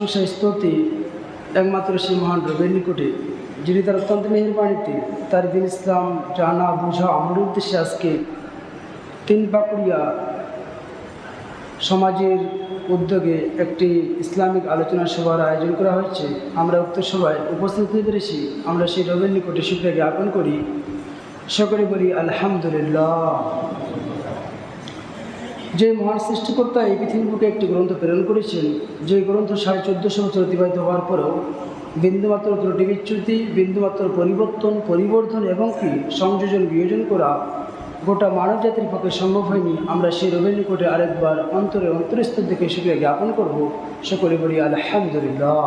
স্তুতি একমাত্র সেই মহান রবের নিকটে, যিনি তার অত্যন্ত মেহরবানিতে তার দিন ইসলাম, জানা, বোঝা আমার উদ্দেশ্যে আজকে তিন পাকুড়িয়া সমাজের উদ্যোগে একটি ইসলামিক আলোচনা সভার আয়োজন করা হয়েছে। আমরা উক্ত সভায় উপস্থিত হতে পেরেছি। আমরা সেই রবের নিকটে শুক্রিয়া জ্ঞাপন করি। সকলে বলি আলহামদুলিল্লাহ। যে মহান সৃষ্টিকর্তা এই পৃথিবীর বুকে একটি গ্রন্থ প্রেরণ করেছেন, যে গ্রন্থ সাড়ে চোদ্দোশো বছর অতিবাহিত হওয়ার পরেও বিন্দুমাত্র ত্রুটি বিচ্যুতি, বিন্দুমাত্র পরিবর্তন, পরিবর্ধন এবং কি সংযোজন বিয়োজন করা গোটা মানব জাতির পক্ষে সম্ভব হয়নি, আমরা সেই রবের নিকটে আরেকবার অন্তরে অন্তরস্থ থেকে সুখে জ্ঞাপন করব। সকলে বলি আলহামদুলিল্লাহ।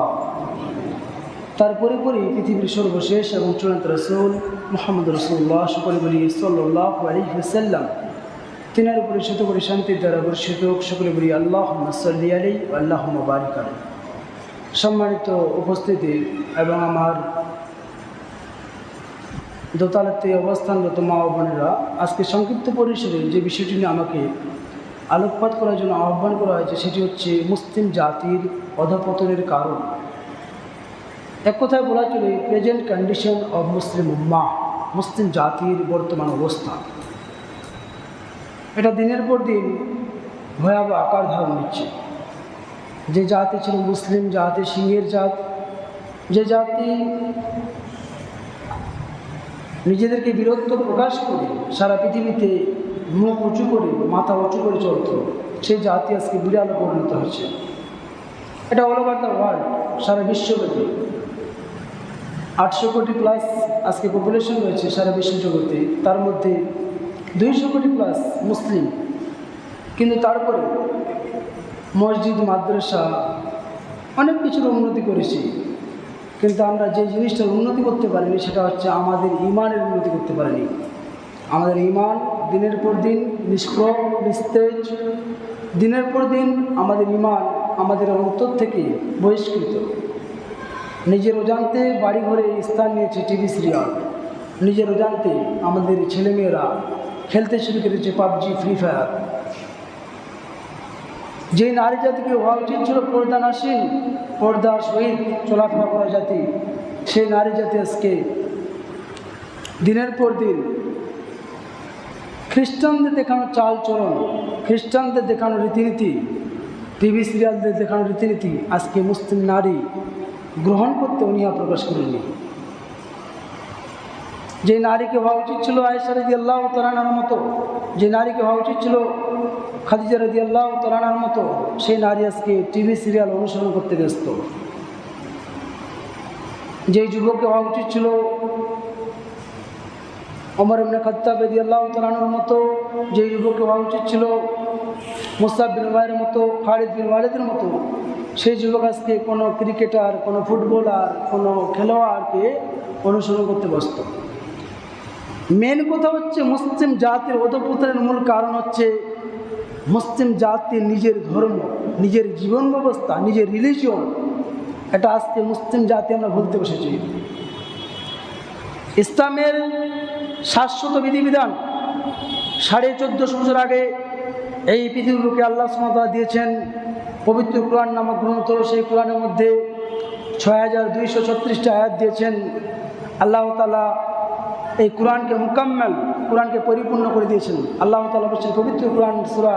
তার পরিপরই পৃথিবীর সর্বশেষ এবং চূড়ান্ত রসুল মোহাম্মদ রসুল্লাহ সকলে বলি সাল্লাহ আলী সাল্লাম তিনার উপরে শত করে শান্তির দ্বারা বর্ষিত সকলে বলি আল্লাহ সাল্লি আলী আল্লাহ বারিক আলী সম্মানিত উপস্থিতি এবং আমার দোতালাতে অবস্থানরত মা বোনেরা, আজকে সংক্ষিপ্ত পরিসরে যে বিষয়টি নিয়ে আমাকে আলোকপাত করার জন্য আহ্বান করা হয়েছে, সেটি হচ্ছে মুসলিম জাতির অধপতনের কারণ। এক কথায় বলা চলে, প্রেজেন্ট কন্ডিশন অব মুসলিম উম্মা মুসলিম জাতির বর্তমান অবস্থা। এটা দিনের পর দিন ভয়াবহ আকার ধারণ নিচ্ছে। যে জাতি ছিল মুসলিম জাতি, সিংহের জাত, যে জাতি নিজেদেরকে বীরত্ব প্রকাশ করে সারা পৃথিবীতে মুখ উঁচু করে, মাথা উঁচু করে চলত, সেই জাতি আজকে বিড়ালে পরিণত হয়েছে। এটা অল ওভার দ্য ওয়ার্ল্ড সারা বিশ্বব্যাপী। আটশো কোটি প্লাস আজকে পপুলেশন রয়েছে সারা বিশ্বজগতে। তার মধ্যে দুইশো কোটি প্লাস মুসলিম। কিন্তু তারপরে মসজিদ, মাদ্রাসা, অনেক কিছুর উন্নতি করেছি। কিন্তু আমরা যে জিনিসটার উন্নতি করতে পারিনি, সেটা হচ্ছে আমাদের ইমানের উন্নতি করতে পারিনি। আমাদের ইমান দিনের পর দিন নিষ্প্রভ, নিস্তেজ। দিনের পর দিন আমাদের ইমান আমাদের অন্তর থেকে বহিষ্কৃত। নিজের অজান্তে বাড়ি ঘরে স্থান নিয়েছে টিভি সিরিয়াল। নিজের অজান্তে আমাদের ছেলেমেয়েরা খেলতে শুরু করেছে পাবজি, ফ্রি ফায়ার। যে নারী জাতিকে হওয়া উচিত ছিল পর্দা নাসীন পর্দা সহিত চলাফেরা করা জাতি সেই নারী জাতি আজকে দিনের পর দিন খ্রিস্টানদের দেখানো চাল চলন খ্রিস্টানদের দেখানো রীতিনীতি, টিভি সিরিয়ালদের দেখানো রীতিনীতি আজকে মুসলিম নারী গ্রহণ করতে অনীহা প্রকাশ করেনি। যে নারীকে হওয়া উচিত ছিল আয়েশা রদি আল্লাহ তালানার মতো, যে নারীকে হওয়া উচিত ছিল খাদিজা রদি আল্লাহ তালানার মতো, সেই নারী আজকে টিভি সিরিয়াল অনুসরণ করতে ব্যস্ত। যেই যুবককে হওয়া উচিত ছিল অমর এমনি খত্তাব রদি আল্লাহ তালানোর মতো, যেই যুবককে হওয়া উচিত ছিল মুস্তাব বিন ওয়াইয়ের মতো, খালিদ বিন ওয়ালিদের মতো, সেই যুবক আজকে কোনো ক্রিকেটার, কোনো ফুটবলার, কোনো খেলোয়াড়কে অনুসরণ করতে ব্যস্ত। মেন কথা হচ্ছে মুসলিম জাতির অধপতনের মূল কারণ হচ্ছে মুসলিম জাতির নিজের ধর্ম, নিজের জীবন ব্যবস্থা, নিজের রিলিজিয়ন এটা আজকে মুসলিম জাতি আমরা ভুলতে বসেছি। ইসলামের শাশ্বত বিধিবিধান সাড়ে চোদ্দোশো বছর আগে এই পৃথিবীকে আল্লাহ সমতা দিয়েছেন, পবিত্র কোরআন নামক গ্রন্থ সেই কোরআনের মধ্যে ছয় হাজার দুইশো ছত্রিশটা আয়াত দিয়েছেন। আল্লাহ তালা এই কোরআনকে মুকাম্মেল, কোরআনকে পরিপূর্ণ করে দিয়েছেন। আল্লাহ তালা বলছেন, পবিত্র কোরআন সুরা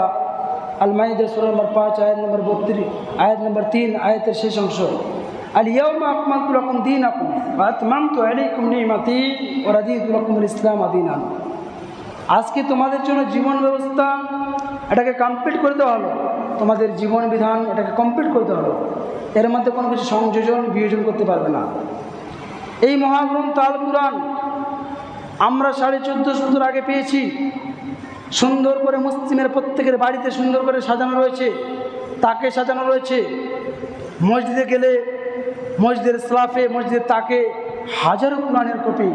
আল মাইদের সুরা নম্বর পাঁচ, আয়াত নম্বর বত্রিশ, আয়াত নম্বর তিন, আয়াতের শেষ অংশ। আল ইয়মা আকমাল রকম দিন আকুম আতমাম তো আলাইকুম নিমাতি ও রাজিদুলকুম ইসলাম আদিন। আজকে তোমাদের জন্য জীবন ব্যবস্থা এটাকে কমপ্লিট করে দেওয়া হলো। তোমাদের জীবন বিধান এটাকে কমপ্লিট করে দেওয়া হলো। এর মধ্যে কোনো কিছু সংযোজন, বিয়োজন করতে পারবে না। এই মহাগ্রন্থ আল কোরআন আমরা সাড়ে চোদ্দোশো বছর আগে পেয়েছি। সুন্দর করে মুসলিমের প্রত্যেকের বাড়িতে সুন্দর করে সাজানো রয়েছে। তাকে সাজানো রয়েছে। মসজিদে গেলে, মসজিদের স্লাফে, মসজিদের তাকে হাজারো কোরআনের কপি।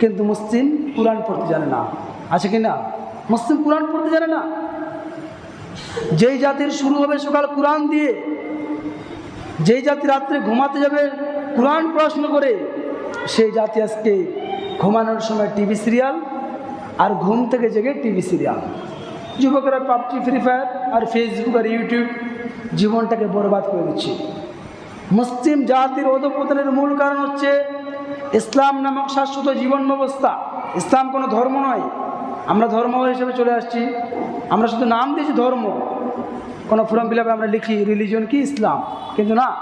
কিন্তু মুসলিম কোরআন পড়তে জানে না। আছে কি না? মুসলিম কোরআন পড়তে জানে না। যেই জাতির শুরু হবে সকাল কোরআন দিয়ে, যেই জাতি রাত্রে ঘুমাতে যাবে কোরআন পড়াশুনো করে, সেই জাতি আজকে ঘুমানোর সময় টিভি সিরিয়াল আর ঘুম থেকে জেগে টিভি সিরিয়াল। যুবকেরা পাবজি, ফ্রি ফায়ার আর ফেসবুক আর ইউটিউব জীবনটাকে বরবাদ করে দিচ্ছে। মুসলিম জাতির অধপতনের মূল কারণ হচ্ছে ইসলাম নামক শাশ্বত জীবন ব্যবস্থা। ইসলাম কোনো ধর্ম নয়। আমরা ধর্ম হিসেবে চলে আসছি। আমরা শুধু নাম দিয়েছি ধর্ম। কোনো ফর্ম ফিল আমরা লিখি রিলিজন কি ইসলাম? কিন্তু না।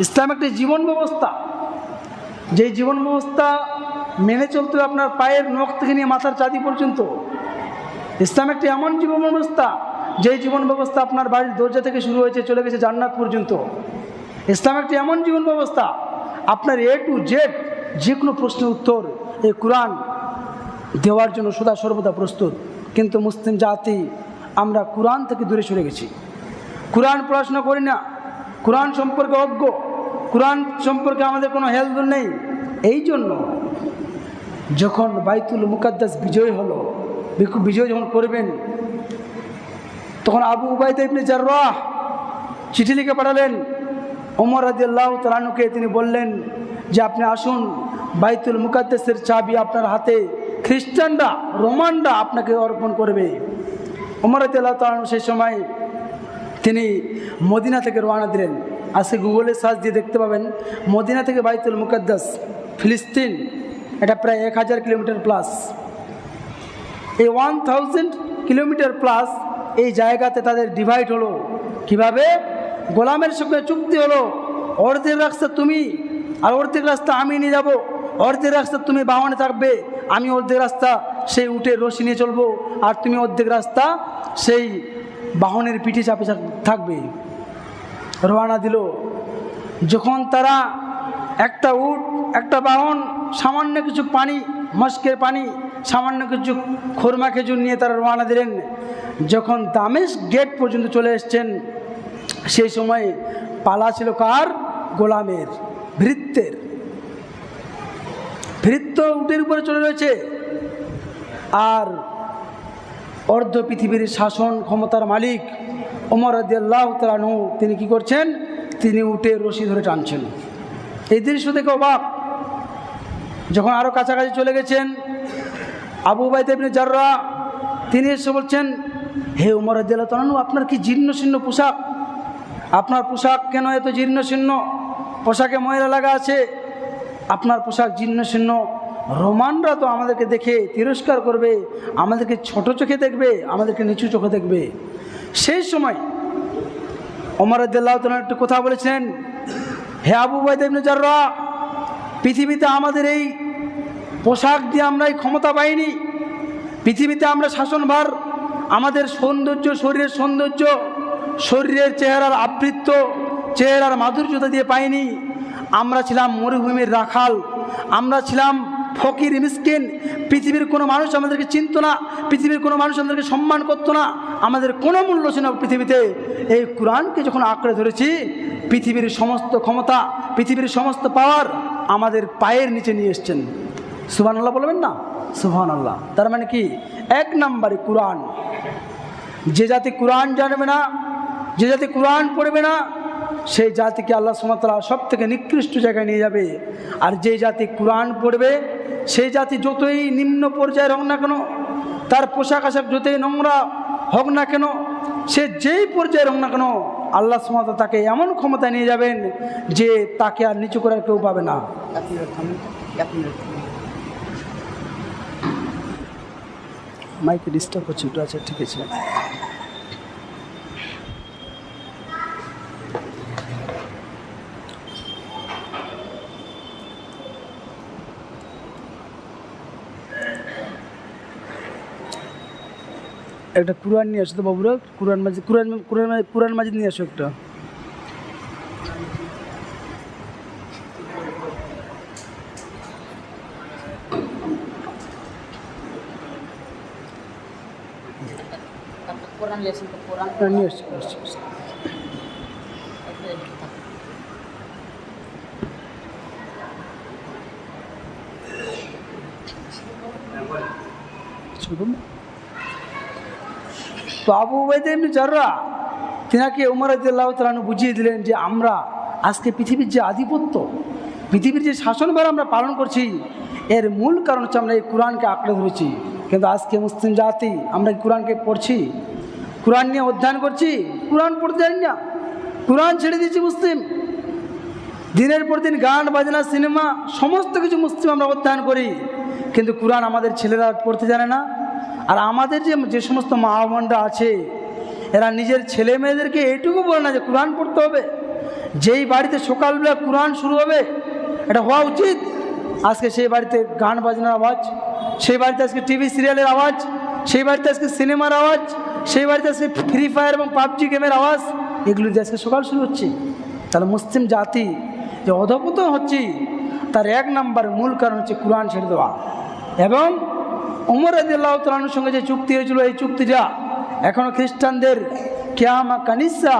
ইসলাম একটি জীবন ব্যবস্থা। যেই জীবন ব্যবস্থা মেনে চলতে হবে আপনার পায়ের নখ থেকে নিয়ে মাথার চাঁদি পর্যন্ত। ইসলাম একটি এমন জীবন ব্যবস্থা, যেই জীবন ব্যবস্থা আপনার বাড়ির দরজা থেকে শুরু হয়েছে, চলে গেছে জান্নাত পর্যন্ত। ইসলাম একটি এমন জীবন ব্যবস্থা, আপনার এ টু জেড যে কোনো প্রশ্নের উত্তর এই কোরআন দেওয়ার জন্য সদা সর্বদা প্রস্তুত। কিন্তু মুসলিম জাতি, আমরা কোরআন থেকে দূরে সরে গেছি। কোরআন পড়াশোনা করি না, কোরআন সম্পর্কে অজ্ঞ, কোরআন সম্পর্কে আমাদের কোনো হেলদ নেই। এই জন্য যখন বাইতুল মুকাদ্দাস বিজয় হলো বিজয় যখন করবেন তখন আবু উবাইদা ইবনে জাররাহ চিঠি লিখে পাঠালেন। ওমর রাদিয়াল্লাহু তালানুকে তিনি বললেন যে, আপনি আসুন, বাইতুল মুকাদ্দাসের চাবি আপনার হাতে, খ্রিস্টানরা, রোমানরা আপনাকে অর্পণ করবে। ওমর রাদিয়াল্লাহু তালানু সেই সময় তিনি মদিনা থেকে রওনা দিলেন। আজকে গুগলে সার্চ দিয়ে দেখতে পাবেন, মদিনা থেকে বাইতুল মুকাদ্দাস ফিলিস্তিন এটা প্রায় এক হাজার কিলোমিটার প্লাস এই ওয়ান থাউজেন্ড কিলোমিটার প্লাস এই জায়গাতে তাদের ডিভাইড হলো। কীভাবে? গোলামের সঙ্গে চুক্তি হলো। অর্ধেক রাস্তা তুমি আর অর্ধেক রাস্তা আমি নিয়ে যাব। অর্ধেক রাস্তা তুমি বাহনে থাকবে। আমি অর্ধেক রাস্তা সেই উঠে রশি নিয়ে চলবো। আর তুমি অর্ধেক রাস্তা সেই বাহনের পিঠে চাপে থাকবে। রওনা দিল। যখন তারা একটা উট একটা বাহন সামান্য কিছু পানি, মস্কের পানি, সামান্য কিছু খোরমা খেজুর নিয়ে তারা রওনা দিলেন। যখন দামেশ গেট পর্যন্ত চলে এসছেন, সেই সময় পালা ছিল কার? গোলামের, ভৃত্যের। ভৃত্য উটের উপরে চলে রয়েছে। আর অর্ধ পৃথিবীর শাসন ক্ষমতার মালিক ওমর আল্লাহ তালানু তিনি কি করছেন? তিনি উঠে রশি ধরে টানছেন। এই দৃশ্য দেখে অবাক। যখন আরও কাছাকাছি চলে গেছেন, আবু বাইদেবনে জাররা, তিনি এসে বলছেন, হে উমর তালানু আপনার কি জীর্ণ শীর্ণ পোশাক? আপনার পোশাক কেন এত জীর্ণ শীর্ণ পোশাকে ময়লা লাগা আছে। আপনার পোশাক জীর্ণ শীর্ণ রোমানরা তো আমাদেরকে দেখে তিরস্কার করবে, আমাদেরকে ছোট চোখে দেখবে, আমাদেরকে নিচু চোখে দেখবে। সেই সময় আদাল্লাহ তালা একটু কথা বলেছেন, হে আবু বাইদেবনে যাররা পৃথিবীতে আমাদের এই পোশাক দিয়ে আমরা এই ক্ষমতা পাইনি। পৃথিবীতে আমরা শাসনভার, আমাদের সৌন্দর্য, শরীরের সৌন্দর্য, শরীরের চেহারার আবৃত্ত, চেহারার মাধুর্যতা দিয়ে পাইনি। আমরা ছিলাম মরুভূমির রাখাল, আমরা ছিলাম ফকির, মিসকিন। পৃথিবীর কোনো মানুষ আমাদেরকে চিনত না, পৃথিবীর কোনো মানুষ আমাদেরকে সম্মান করতো না। আমাদের কোনো মূল্য ছিল না পৃথিবীতে। এই কোরআনকে যখন আঁকড়ে ধরেছি, পৃথিবীর সমস্ত ক্ষমতা, পৃথিবীর সমস্ত পাওয়ার আমাদের পায়ের নিচে নিয়ে এসছেন। সুবহান আল্লাহ বলবেন না? সুবহান আল্লাহ তার মানে কি? এক নম্বরে কোরআন। যে জাতি কোরআন জানবে না, যে জাতি কোরআন পড়বে না, সেই জাতিকে আল্লাহ সুমাতলা সব থেকে নিকৃষ্ট জায়গায় নিয়ে যাবে। আর যে জাতি কোরআন পড়বে, সেই জাতি যতই নিম্ন পর্যায়ের হোক না কেন, তার পোশাক আশাক যতই নোংরা হোক না কেন, সে যেই পর্যায়ের হোক না কেন আল্লাহ সুমাতা তাকে এমন ক্ষমতা নিয়ে যাবেন যে তাকে আর নিচু করার কেউ পাবে না। মাইকে ডিস্টার্ব হচ্ছে একটু আচ্ছা ঠিক আছে একটা কুরআন নিয়ে আসো তো বাবুরা কুরআন মাজিদ কুরআন কুরআন কুরআন মাজিদ নিয়ে আসো একটা। কোরআন লেসন কোরআন। হ্যাঁ, নিয়ে আসছি নিয়ে আসছি, নিয়ে আসছি। শুনুন তো আবু উবাইদা এমনি যারা তিনাকে উমর আদিল্লাহ তালানু বুঝিয়ে দিলেন যে আমরা আজকে পৃথিবীর যে আধিপত্য, পৃথিবীর যে শাসনভার আমরা পালন করছি, এর মূল কারণ হচ্ছে আমরা এই কোরআনকে আঁকড়ে ধরেছি। কিন্তু আজকে মুসলিম জাতি আমরা কোরআনকে পড়ছি, কোরআন নিয়ে অধ্যয়ন করছি, কোরআন পড়তে জানি না। কোরআন ছেড়ে দিয়েছি মুসলিম। দিনের পর দিন গান, বাজনা, সিনেমা, সমস্ত কিছু মুসলিম আমরা অধ্যয়ন করি। কিন্তু কোরআন আমাদের ছেলেরা পড়তে জানে না। আর আমাদের যে যে সমস্ত মা বোনরা আছে, এরা নিজের ছেলে মেয়েদেরকে এইটুকু বলে না যে কোরআন পড়তে হবে। যেই বাড়িতে সকালবেলা কোরআন শুরু হবে, এটা হওয়া উচিত। আজকে সেই বাড়িতে গান বাজনার আওয়াজ, সেই বাড়িতে আজকে টিভি সিরিয়ালের আওয়াজ, সেই বাড়িতে আজকে সিনেমার আওয়াজ, সেই বাড়িতে আজকে ফ্রি ফায়ার এবং পাবজি গেমের আওয়াজ, এগুলো দিয়ে আজকে সকাল শুরু হচ্ছে। তাহলে মুসলিম জাতি যে অধপতন হচ্ছে, তার এক নাম্বার মূল কারণ হচ্ছে কোরআন ছেড়ে দেওয়া। এবং উমর আদিল্লাহ তালানোর সঙ্গে যে চুক্তি হয়েছিল এই চুক্তিটা এখনও খ্রিস্টানদের ক্যামা কানিসা